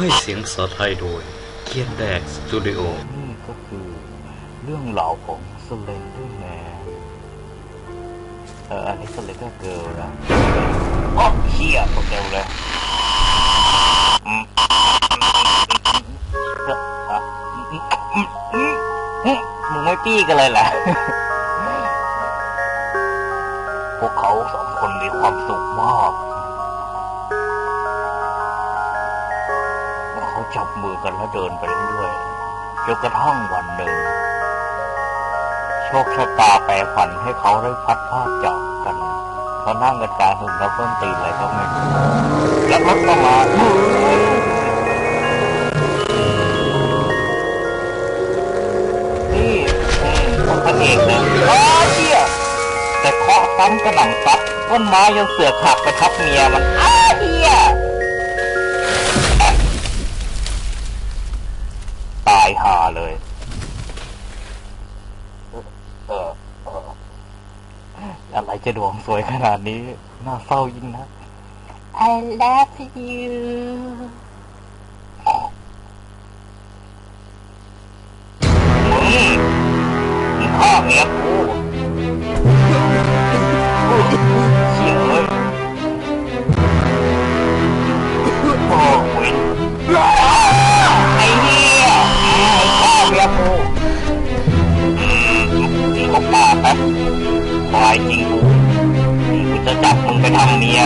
ให้เสียงภาษาไทยโดยเคียนแดกสตูดิโอ นี่ก็คือเรื่องราของสเลนเดอร์แมนเอออันนี้สเลนเดอร์เกิร์ลนะอ๋อเฮียตกใจหมดเลยอืมเอ่ออะอืมอืมอืมอืมอืมมึงไม่ปี้กันเลยเหรอพวกเขาสองคนมีความสุขมาก จับมือกันแล้วเดินไปเรื่อยๆจนกระทั่งวันหนึ่ง โชคชะตาแปรผันให้เขาได้พัดพาดจากกันเขานั่งกันกลางถนนแล้วเพิ่นตีนอะไรก็ไม่รู้แล้วรถก็มานี่อืมคนพระเอกนะอ้าเชี่ยแต่เคาะซ้ำกระหน่ำซัดต้นไม้ยังเสือกหักไปทับเมียมันอ้า ห่าเลยเออเอออะไรจะดวงสวยขนาดนี้ น่าเศร้ายิ่งนะ I love you มึงมึงฆ่าเมียกู ไปทำเมีย